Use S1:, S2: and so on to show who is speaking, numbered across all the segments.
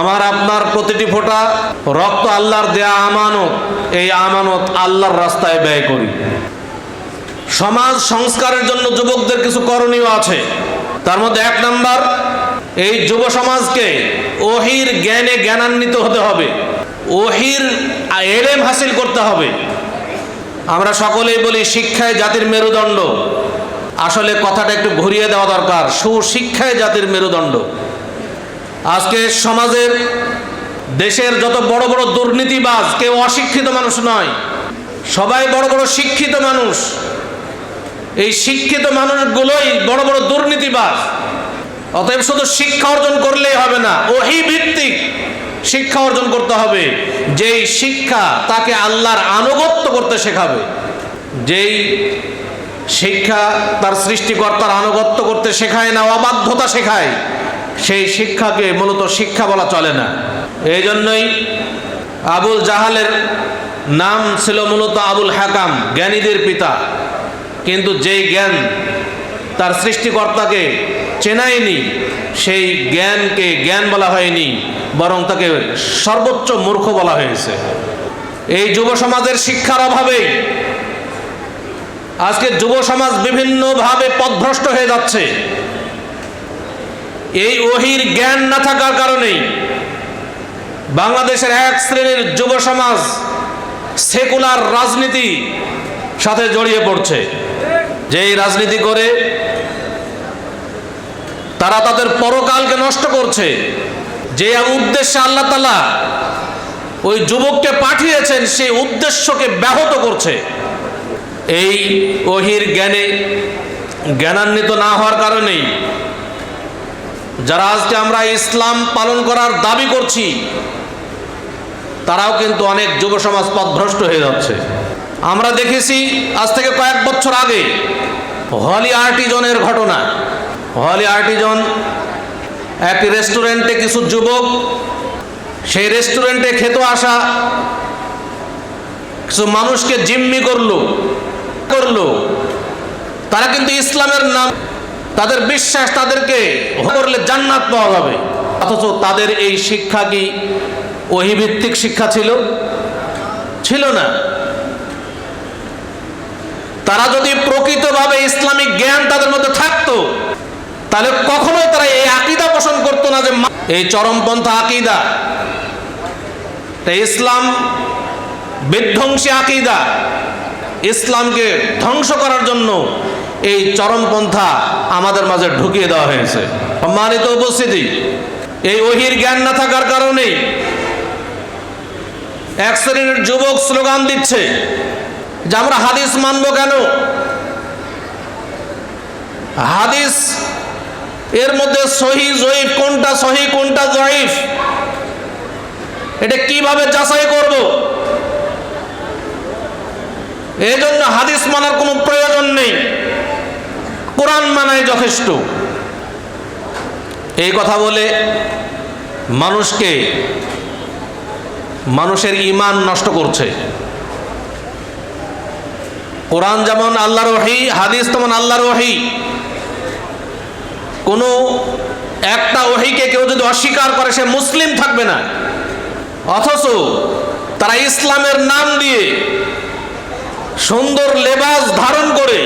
S1: আমার আপনার প্রতিটি ফোঁটা রক্ত আল্লাহর দেয়া আমানত, এই আমানত আল্লাহর রাস্তায় ব্যয় করি। সমাজ সংস্কারের জন্য যুবকদের কিছু করণীয় আছে। তার মধ্যে এক নাম্বার, এই যুব সমাজকে ওহির জ্ঞানে জ্ঞানান্বিত হতে হবে। ওহির এলেম হাসিল করতে হবে। আমরা সকলেই বলি শিক্ষায় জাতির মেরুদণ্ড। আসলে কথাটা একটু ঘুরিয়ে দেওয়া দরকার সুশিক্ষায় জাতির মেরুদণ্ড। আজকে সমাজের দেশের যত বড় বড় দুর্নীতিবাজ, কেউ অশিক্ষিত মানুষ নয়, সবাই বড় বড় শিক্ষিত মানুষ। এই শিক্ষিত মানুষগুলোই বড় বড় দুর্নীতিবাজ। অতএব শুধু শিক্ষা অর্জন করলেই হবে না ওহি ভিত্তিক শিক্ষা অর্জন করতে হবে। যেই শিক্ষা তাকে আল্লাহর আনুগত্য করতে শেখাবে, যেই শিক্ষা তার সৃষ্টিকর্তার আনুগত্য করতে শেখায় না, অবাধ্যতা শেখায় সেই শিক্ষাকে মূলত শিক্ষা বলা চলে না। এই জন্যই আবুল জাহালের নাম ছিল মূলত আবুল হাকাম, জ্ঞানীদের পিতা। কিন্তু যেই জ্ঞান তার সৃষ্টিকর্তাকে চেনায়নি, সেই জ্ঞানকে জ্ঞান বলা হয়নি, বরং তাকে সর্বোচ্চ মূর্খ বলা হয়েছে। এই যুব সমাজের শিক্ষার অভাবেই আজকে যুব সমাজ বিভিন্নভাবে পথভ্রষ্ট হয়ে যাচ্ছে। এই ওহির জ্ঞান না থাকার কারণেই বাংলাদেশের এক শ্রেণির যুব সমাজ সেকুলার রাজনীতি সাথে জড়িয়ে পড়ছে। যেই রাজনীতি করে তারা তাদের পরকালকে নষ্ট করছে। যে উদ্দেশ্যে আল্লাহ তালা ওই যুবককে পাঠিয়েছেন, সেই উদ্দেশ্যকে ব্যাহত করছে। এই ওহির জ্ঞানে জ্ঞানান্বিত না হওয়ার কারণেই যারা আজকে আমরা ইসলাম পালন করার দাবি করছি, তারাও কিন্তু অনেক যুব সমাজ পথভ্রষ্ট হয়ে যাচ্ছে। আমরা দেখেছি আজ থেকে কয়েক বছর আগে হলি আর্টিজনের ঘটনা। হলি আর্টিজন একটি রেস্টুরেন্টে কিছু যুবক, সেই রেস্টুরেন্টে খেতে আসা কিছু মানুষকে জিম্মি করল করল। তারা কিন্তু ইসলামের নাম তাদের বিশ্বাস তাদেরকে করলে জান্নাত পাওয়া যাবে। অথচ তাদের এই শিক্ষা কি ওহিভিত্তিক শিক্ষা ছিল? ছিল না। তারা যদি প্রকৃতভাবে ইসলামিক জ্ঞান তাদের মধ্যে থাকতো, তাহলে কখনোই তারা এই আকিদা পোষণ করতো না যে এই চরমপন্থা আকিদা। ইসলাম বিধ্বংসী আকিদা। ইসলামকে ধ্বংস করার জন্য এই চরমপন্থা আমাদের মাঝে ঢুকিয়ে দেওয়া হয়েছে। সম্মানিত উপস্থিতি, এই ওহির জ্ঞান না থাকার কারণেই এক শ্রেণির যুবক স্লোগান দিচ্ছে যে আমরা হাদিস মানব কেন? হাদিস এর মধ্যে সহি জয়ীফ কোনটা, সহি কোনটা জয়ীফ? এটা কীভাবে যাচাই করব? এই জন্য হাদিস মানার কোনো প্রয়োজন নেই। কোরআন মানাই যথেষ্ট। এই কথা বলে মানুষকে মানুষের ইমান নষ্ট করছে। কোরআন যেমন আল্লাহর ওহি, হাদিস তেমন আল্লাহর ওহি। কোনো একটা ওহিকে কেউ যদি অস্বীকার করে, সে মুসলিম থাকবে না। অথচ তারা ইসলামের নাম দিয়ে সুন্দর লেবাস ধারণ করে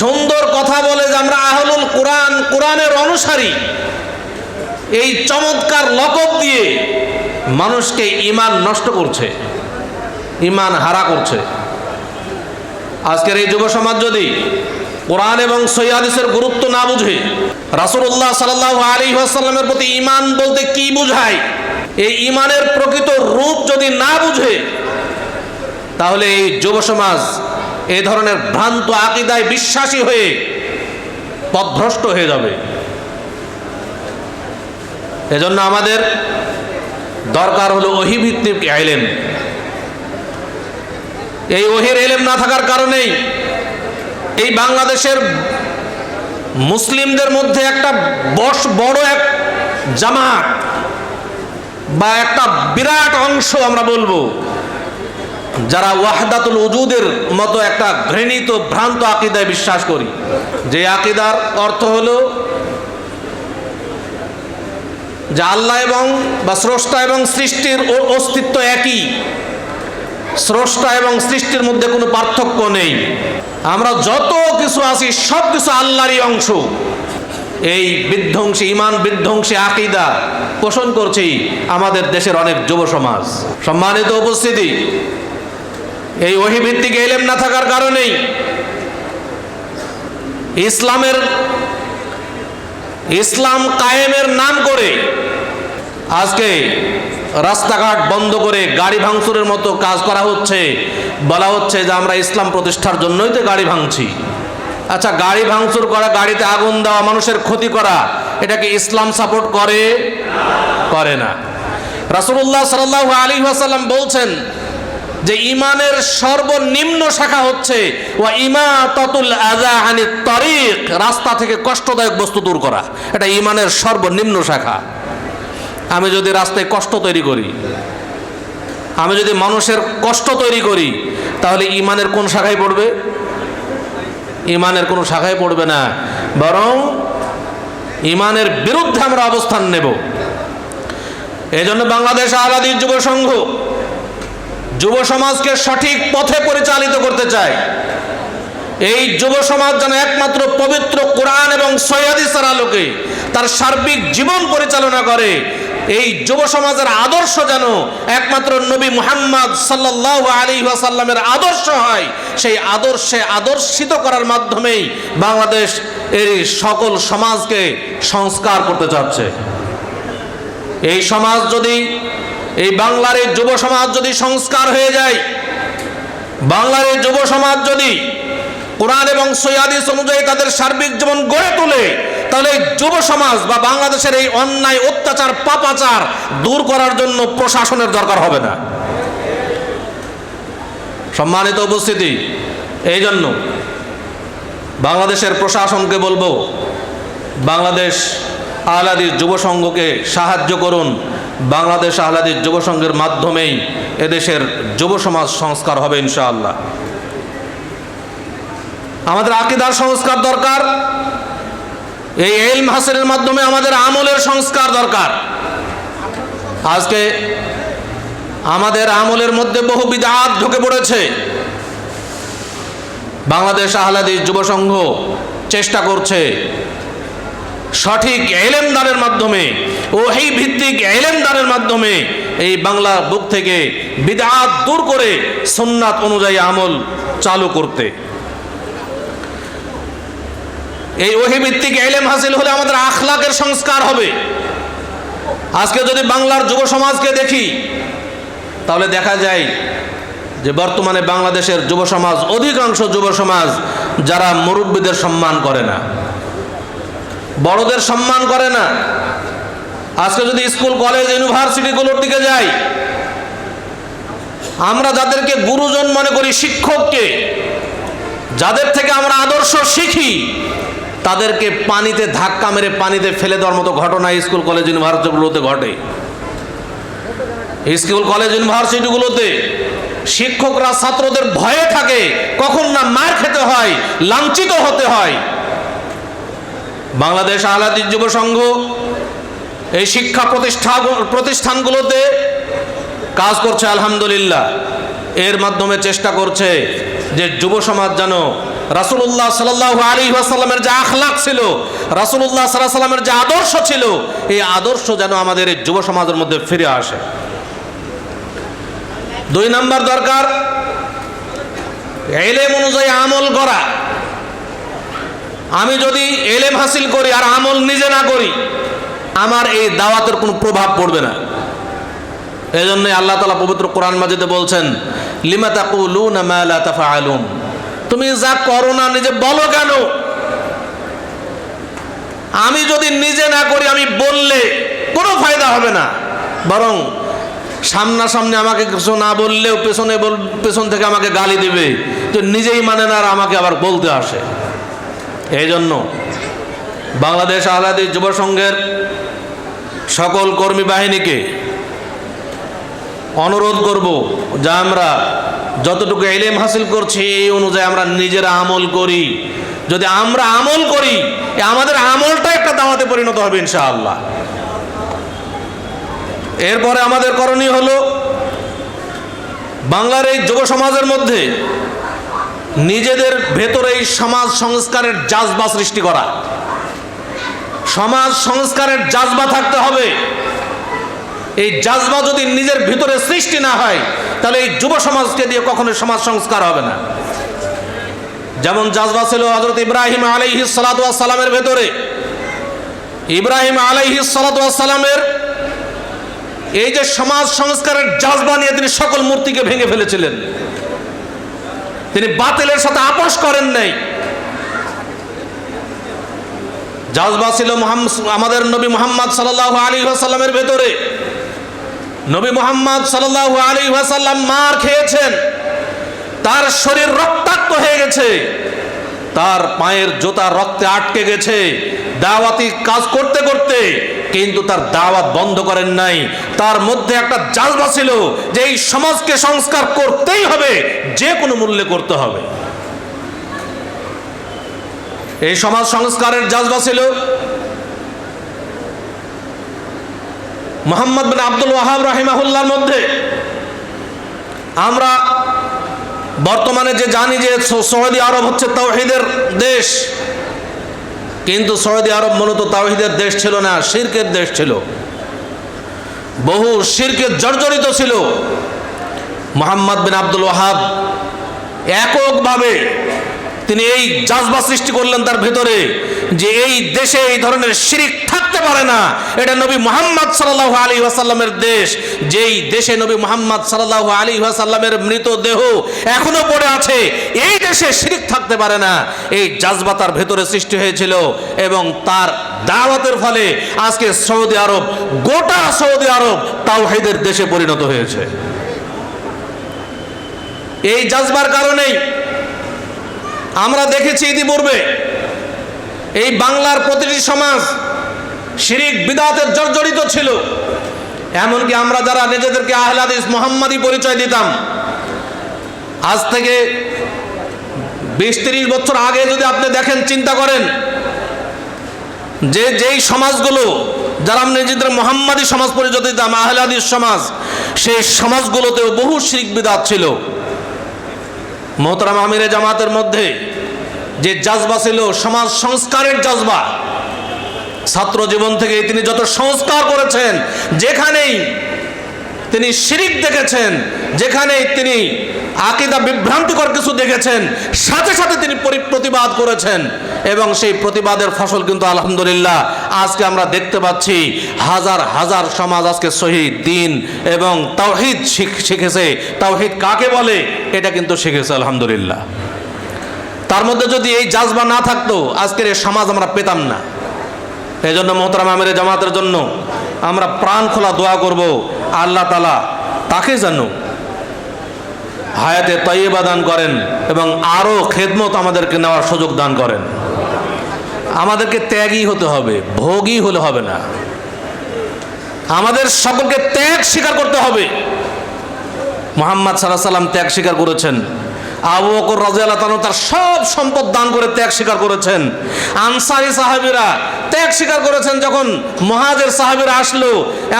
S1: সুন্দর কথা বলে যে আমরা আহলুল কোরআন, কোরআনের অনুসারী। এই চমৎকার লকব দিয়ে মানুষকে ইমান নষ্ট করছে ইমান হারা করছে। আজকের এই যুব সমাজ যদি কোরআন এবং সৈয়াদিসের গুরুত্ব না বুঝে রাসুল্লাহ সাল্লাহ আলী আসাল্লামের প্রতি ইমান বলতে কি বুঝায়? এই ইমানের প্রকৃত রূপ যদি না বুঝে, তাহলে এই যুব সমাজ এই ধরনের ভ্রান্ত আকিদায় বিশ্বাসী হয়ে পথভ্রষ্ট হয়ে যাবে। এজন্য আমাদের দরকার হলো ওহিভিত্তিক আইলেম এই ওহির এলেম না থাকার কারণেই এই বাংলাদেশের মুসলিমদের মধ্যে একটা বস বড় এক জামাত বা একটা বিরাট অংশ আমরা বলব যারা ওয়াহদাতুল উজুদের মতো একটা ঘৃণিত ভ্রান্ত আকিদায় বিশ্বাস করি। যে আকিদার অর্থ হলো যে আল্লাহ এবং বা স্রষ্টা এবং সৃষ্টির অস্তিত্ব একই। স্রষ্টা এবং সৃষ্টির মধ্যে কোনো পার্থক্য নেই। আমরা যত কিছু আছি সব কিছু আল্লাহরই অংশ। এই বিধ্বংসী ইমান বিধ্বংসী আকিদা পোষণ করছি আমাদের দেশের অনেক যুব সমাজ। সম্মানিত উপস্থিতি এই ওহিভিত্তিক এলেম না থাকার কারণেই ইসলামের, ইসলাম কায়েমের নাম করে আজকে রাস্তাঘাট বন্ধ করে গাড়ি ভাঙচুরের মতো কাজ করা হচ্ছে। বলা হচ্ছে যে আমরা ইসলাম প্রতিষ্ঠার জন্যই তো গাড়ি ভাঙছি। আচ্ছা গাড়ি ভাঙচুর করা, গাড়িতে আগুন দেওয়া, মানুষের ক্ষতি করা এটাকে ইসলাম সাপোর্ট করে? করে না। রাসূলুল্লাহ সাল্লাল্লাহু আলাইহি ওয়াসাল্লাম বলছেন যে ইমানের সর্বনিম্ন শাখা হচ্ছে, ওয়া তরিক, রাস্তা থেকে কষ্টদায়ক বস্তু দূর করা। এটা ইমানের সর্বনিম্ন শাখা। আমি যদি রাস্তায় কষ্ট তৈরি করি, আমি যদি মানুষের কষ্ট তৈরি করি, তাহলে ইমানের কোন শাখায় পড়বে? ইমানের কোনো শাখায় পড়বে না। বরং ইমানের বিরুদ্ধে আমরা অবস্থান নেব। এই জন্য বাংলাদেশ আলাদী যুব সংঘ যুব সমাজকে সঠিক পথে পরিচালিত করতে চায়। এই যুব সমাজ যেন একমাত্র পবিত্র কোরআন এবং সৈয়াদিসের আলোকে তার সার্বিক জীবন পরিচালনা করে। এই যুব সমাজের আদর্শ যেন একমাত্র নবী মুহাম্মদ সাল্লাহ আলী ওয়াসাল্লামের আদর্শ হয়, সেই আদর্শে আদর্শিত করার মাধ্যমেই বাংলাদেশ এই সকল সমাজকে সংস্কার করতে চাচ্ছে। এই সমাজ যদি এই বাংলার এই যুব সমাজ যদি সংস্কার হয়ে যায়, বাংলার এই যুব সমাজ যদি কোরআন এবং সৈয়াদিস অনুযায়ী তাদের সার্বিক জীবন গড়ে তোলে, তাহলে যুব সমাজ বা বাংলাদেশের এই অন্যায়, অত্যাচার, পাপাচার দূর করার জন্য প্রশাসনের দরকার হবে না। সম্মানিত উপস্থিতি এই জন্য বাংলাদেশের প্রশাসনকে বলব, বাংলাদেশ আহলাদির যুব সংঘকে সাহায্য করুন। বাংলাদেশ আহলাদির যুব সংঘের মাধ্যমেই এদেশের যুব সমাজ সংস্কার হবে ইনশাআল্লাহ। আমাদের আকিদার সংস্কার দরকার, এই এলম হাসিনের মাধ্যমে আমাদের আমলের সংস্কার দরকার। আজকে আমাদের আমলের মধ্যে বহু বিদাত ঢুকে পড়েছে। বাংলাদেশ আহলাদি যুব সংঘ চেষ্টা করছে সঠিক এলেম দানের মাধ্যমে ওহি ভিত্তিক এলেম দানের মাধ্যমে এই বাংলা বুক থেকে বিদাত দূর করে সুন্নাত অনুযায়ী আমল চালু করতে। এই ওহি ভিত্তিক এলেম হাসিল হলে আমাদের আখলাকের সংস্কার হবে। আজকে যদি বাংলার যুব সমাজকে দেখি, তাহলে দেখা যায় যে বর্তমানে বাংলাদেশের যুব সমাজ, অধিকাংশ যুব সমাজ যারা মুরব্বীদের সম্মান করে না। বড়দের সম্মান করে না। আজকে যদি স্কুল, কলেজ ইউনিভার্সিটিগুলোর দিকে যাই, আমরা যাদেরকে গুরুজন মনে করি শিক্ষককে, যাদের থেকে আমরা আদর্শ শিখি, তাদেরকে পানিতে ধাক্কা মেরে পানিতে ফেলে দেওয়ার মতো ঘটনা স্কুল, কলেজ, ইউনিভার্সিটিগুলোতে ঘটে। স্কুল, কলেজ, ইউনিভার্সিটিগুলোতে শিক্ষকরা ছাত্রদের ভয়ে থাকে, কখন না মার খেতে হয়, লাঞ্ছিত হতে হয়। বাংলাদেশ আহলাদিস যুব সংঘ এই শিক্ষা প্রতিষ্ঠা প্রতিষ্ঠানগুলোতে কাজ করছে আলহামদুলিল্লাহ। এর মাধ্যমে চেষ্টা করছে যে যুব সমাজ যেন রাসুল্লাহ সাল্লাহ আলী আসাল্লামের যে আখলাক ছিল রাসুল্লাহ সাল্লাহ সাল্লামের যে আদর্শ ছিল, এই আদর্শ যেন আমাদের এই যুব সমাজের মধ্যে ফিরে আসে। দুই নাম্বার দরকার, এলেম অনুযায়ী আমল করা। আমি যদি এলেম হাসিল করি আর আমল নিজে না করি, আমার এই দাওয়াতের কোনো প্রভাব পড়বে না। এই জন্যই আল্লাহ তালা পবিত্র কোরআন মাজিদে বলছেন, লিমা লা তাফআলুন। তুমি যা করো না, নিজে বলো কেন? আমি যদি নিজে না করি, আমি বললে কোনো ফায়দা হবে না। বরং সামনাসামনি আমাকে কিছু না বললেও পেছনে পেছন থেকে আমাকে গালি দিবে তো নিজেই মানে না আর আমাকে আবার বলতে আসে। এই জন্য বাংলাদেশ আহলাদি যুব সংঘের সকল কর্মী বাহিনীকে অনুরোধ করব যা আমরা যতটুকু এলেম হাসিল করছি, এই অনুযায়ী আমরা নিজেরা আমল করি। যদি আমরা আমল করি আমাদের আমলটা একটা দাওয়াতে পরিণত হবে ইনশাআল্লাহ। এরপরে আমাদের করণীয় হলো বাংলার এই যুব সমাজের মধ্যে নিজেদের ভেতরে এই সমাজ সংস্কারের জাজবা সৃষ্টি করা। সমাজ সংস্কারের জাজবা থাকতে হবে। এই জাজবা যদি নিজের ভিতরে সৃষ্টি না হয়, তাহলে এই যুব সমাজকে দিয়ে কখনো সমাজ সংস্কার হবে না। যেমন জাজবা ছিল হজরত ইব্রাহিম আলাইহি সালামের ভেতরে। ইব্রাহিম আলাইহি সালামের এই যে সমাজ সংস্কারের জাজবা নিয়ে তিনি সকল মূর্তিকে ভেঙে ফেলেছিলেন। তিনি বাতিলের সাথে আপোষ করেন নাই। জাজবা ছিল আমাদের নবী মোহাম্মদ সাল্লাহ আলী সাল্লামের ভেতরে। নবী মোহাম্মদ সাল্লাহ আলী সাল্লাম মার খেয়েছেন। তার শরীর রক্তাক্ত হয়ে গেছে। তার পায়ের জোতা রক্তে আটকে গেছে। দাওয়াতি কাজ করতে করতে কিন্তু তার দাওয়াত বন্ধ করেন নাই। তার মধ্যে একটা জাজবা ছিল যে এই সমাজকে সংস্কার করতেই হবে, যে কোনো মূল্যে করতে হবে। এই সমাজ সংস্কারের জাজবা ছিল মোহাম্মদ বিন আব্দুল ওয়াহাব রাহিমাহুল্লার মধ্যে। আমরা বর্তমানে যে জানি যে সৌদি আরব হচ্ছে তাওহিদের দেশ কিন্তু সৌদি আরব মূলত তাওহিদের দেশ ছিল না, শির্কের দেশ ছিল। বহু শিরকে জর্জরিত ছিল। মোহাম্মদ বিন আব্দুল ওয়াহাব এককভাবে তিনি এই জাজবা সৃষ্টি করলেন তার ভেতরে যে এই দেশে এই ধরনের শিরিক থাকতে পারে না। এটা নবী মোহাম্মদ সাল্লাহ আলী ওয়াসাল্লামের দেশ। যেই দেশে নবী মোহাম্মদ সাল্লাহ আলী ওয়াসাল্লামের মৃতদেহ এখনও পড়ে আছে, এই দেশে শিরিক থাকতে পারে না। এই জাজবা তার ভেতরে সৃষ্টি হয়েছিল এবং তার দাওয়াতের ফলে আজকে সৌদি আরব, গোটা সৌদি আরব তাওহিদের দেশে পরিণত হয়েছে। এই জাজবার কারণেই আমরা দেখেছি ইতিপূর্বে এই বাংলার প্রতিটি সমাজ শিরিক, বিদাতের জর্জরিত ছিল। এমনকি আমরা যারা নিজেদেরকে আহলাদিস মোহাম্মদী পরিচয় দিতাম, আজ থেকে বিশ তিরিশ বছর আগে যদি আপনি দেখেন, চিন্তা করেন যে যেই সমাজগুলো, যারা নিজেদের মোহাম্মদী সমাজ পরিচয় দিতাম আহলাদিস সমাজ, সেই সমাজগুলোতেও বহু শিরিক, বিদাত ছিল। মোহতরাম আমিরে জামাতের মধ্যে যে জাজবা ছিল, সমাজ সংস্কারের জাজবা, ছাত্র জীবন থেকে তিনি যত সংস্কার করেছেন, যেখানেই তিনি শিরিক দেখেছেন, যেখানেই তিনি আকিদা বিভ্রান্তিকর কিছু দেখেছেন, সাথে সাথে তিনি পরি- প্রতিবাদ করেছেন। এবং সেই প্রতিবাদের ফসল কিন্তু আলহামদুলিল্লাহ আজকে আমরা দেখতে পাচ্ছি, হাজার হাজার সমাজ আজকে শহীদ দিন এবং তাওহিদ শিখ- শিখেছে। তাওহিদ কাকে বলে? এটা কিন্তু শিখেছে আলহামদুলিল্লাহ। তার মধ্যে যদি এই জাজবা না থাকতো, আজকের এই সমাজ আমরা পেতাম না। এই জন্য মোহতারাম আমিরে জামাতের জন্য আমরা প্রাণ খোলা দোয়া করব। আল্লাহ তালা তাকে যেন হায়াতে তৈবা দান করেন এবং আরও খেদমত আমাদেরকে নেওয়ার সুযোগ দান করেন। আমাদেরকে ত্যাগই হতে হবে ভোগই হলে হবে না। আমাদের সকলকে ত্যাগ স্বীকার করতে হবে। মোহাম্মদ সাল্লাহ সাল্লাম ত্যাগ স্বীকার করেছেন। আবু বকর রাজিয়াল্লাহ তাআলা তার সব সম্পদ দান করে ত্যাগ স্বীকার করেছেন। আনসারি সাহাবীরা ত্যাগ স্বীকার করেছেন যখন মহাজের সাহাবীরা আসলো,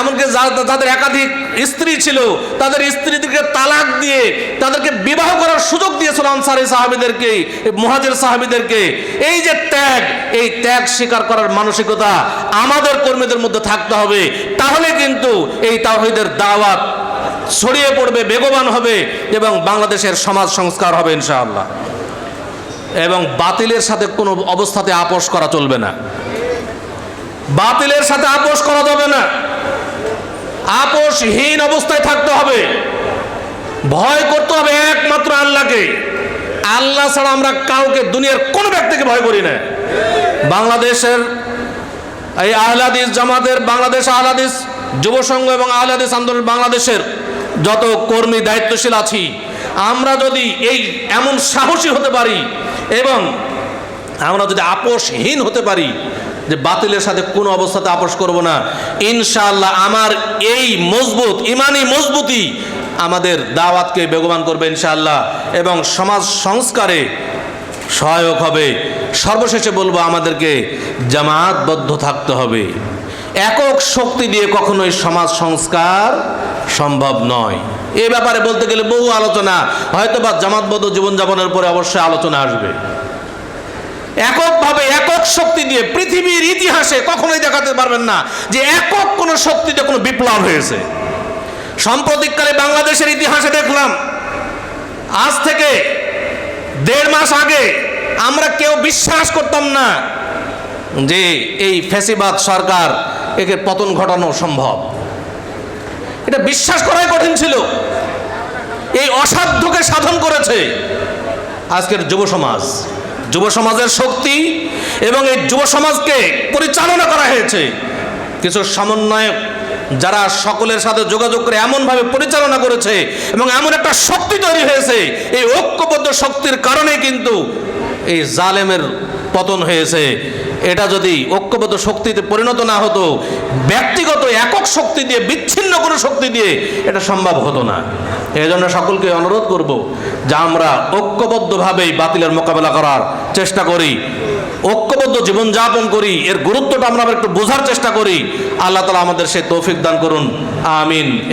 S1: এমনকি যাদের একাধিক স্ত্রী ছিল, তাদের স্ত্রীদেরকে তালাক দিয়ে তাদেরকে বিবাহ করার সুযোগ দিয়েছিল আনসারি সাহাবীদেরকে, মহাজের সাহাবীদেরকে। এই যে ত্যাগ, এই ত্যাগ স্বীকার করার মানসিকতা আমাদের কর্মীদের মধ্যে থাকতে হবে। তাহলে কিন্তু এই তাওহীদের দাওয়াত ছড়িয়ে পড়বে, বেগবান হবে এবং বাংলাদেশের সমাজ সংস্কার হবে ইনশাআল্লাহ। এবং বাতিলের সাথে কোনো অবস্থাতে আপোষ করা চলবে না। বাতিলের সাথে আপোষ করা যাবে না। আপোষহীন অবস্থায় থাকতে হবে। ভয় করতে হবে একমাত্র আল্লাহকে। আল্লাহ ছাড়া আমরা কাউকে, দুনিয়ার কোনো ব্যক্তিকে ভয় করি না। বাংলাদেশের এই আহলাদিস জামাতের, বাংলাদেশ আহলাদিস যুব সংঘ এবং আহলাদিস আন্দোলন বাংলাদেশের যত কর্মী দায়িত্বশীল আছি, আমরা যদি এই এমন সাহসী হতে পারি এবং আমরা যদি আপোষহীন হতে পারি যে বাতিলের সাথে কোনো অবস্থাতে আপোষ করব না, ইনশাআল্লাহ আমার এই মজবুত, ইমানি মজবুতি আমাদের দাওয়াতকে বেগবান করবে ইনশাআল্লাহ এবং সমাজ সংস্কারে সহায়ক হবে। সর্বশেষে বলব আমাদেরকে জামাতবদ্ধ থাকতে হবে। একক শক্তি দিয়ে কখনোই সমাজ সংস্কার সম্ভব নয়। এ ব্যাপারে বলতে গেলে বহু আলোচনা হয়তো বা জামাতবদ্ধ জীবনযাপনের পরে অবশ্যই আলোচনা আসবে। এককভাবে একক শক্তি দিয়ে পৃথিবীর ইতিহাসে কখনোই দেখাতে পারবেন না যে একক কোনো শক্তিতে কোনো বিপ্লব হয়েছে। সাম্প্রতিককালে বাংলাদেশের ইতিহাসে দেখলাম, আজ থেকে দেড় মাস আগে আমরা কেউ বিশ্বাস করতাম না যে এই ফ্যাসিবাদ সরকার একে পতন ঘটানো সম্ভব। এটা বিশ্বাস করাই কঠিন ছিল। এই অসাধ্যকে সাধন করেছে আজকের যুব সমাজ। যুব সমাজের শক্তি এবং এই যুব সমাজকে পরিচালনা করা হয়েছে। কিছু সমন্বয়ক যারা সকলের সাথে যোগাযোগ করে এমনভাবে পরিচালনা করেছে এবং এমন একটা শক্তি তৈরি হয়েছে, এই ঐক্যবদ্ধ শক্তির কারণে কিন্তু এই জালেমের পতন হয়েছে। এটা যদি ঐক্যবদ্ধ শক্তিতে পরিণত না হতো, ব্যক্তিগত একক শক্তি দিয়ে, বিচ্ছিন্ন কোনো শক্তি দিয়ে এটা সম্ভব হতো না। এই জন্য সকলকে অনুরোধ করব যে আমরা ঐক্যবদ্ধভাবেই বাতিলের মোকাবেলা করার চেষ্টা করি, ঐক্যবদ্ধ জীবনযাপন করি, এর গুরুত্বটা আমরা একটু বোঝার চেষ্টা করি। আল্লাহ তালা আমাদের সে তৌফিক দান করুন। আমিন।